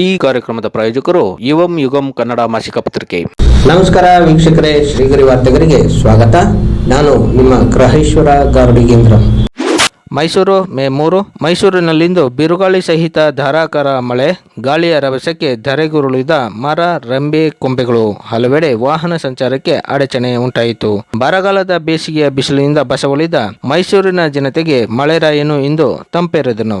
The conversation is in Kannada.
ಈ ಕಾರ್ಯಕ್ರಮದ ಪ್ರಾಯೋಜಕರು ಯುವಂ ಯುಗಂ ಕನ್ನಡ ಮಾಸಿಕ ಪತ್ರಿಕೆ. ನಮಸ್ಕಾರ ವೀಕ್ಷಕರೇ ಶ್ರೀಗರಿ ವಾರ್ತೆಗರಿಗೆ ಸ್ವಾಗತ. ನಾನು ನಿಮ್ಮ ಗ್ರಹೇಶ್ವರ ಗಾರ್ಡಿಗೇಂದ್ರ ಮೈಸೂರು ಮೇ ಮೂರು ಮೈಸೂರಿನಲ್ಲಿಂದು ಬಿರುಗಾಳಿ ಸಹಿತ ಧಾರಾಕಾರ ಮಳೆ ಗಾಳಿಯ ರಭಸಕ್ಕೆ ಧರೆಗುರುಳಿದ ಮರ ರೆಂಬೆ ಕೊಂಬೆಗಳು. ಹಲವೆಡೆ ವಾಹನ ಸಂಚಾರಕ್ಕೆ ಅಡಚಣೆ ಉಂಟಾಯಿತು. ಬರಗಾಲದ ಬೇಸಿಗೆಯ ಬಿಸಿಲಿನಿಂದ ಬಸವಳಿದ ಮೈಸೂರಿನ ಜನತೆಗೆ ಮಳೆರಾಯನು ಇಂದು ತಂಪೆರೆದನು.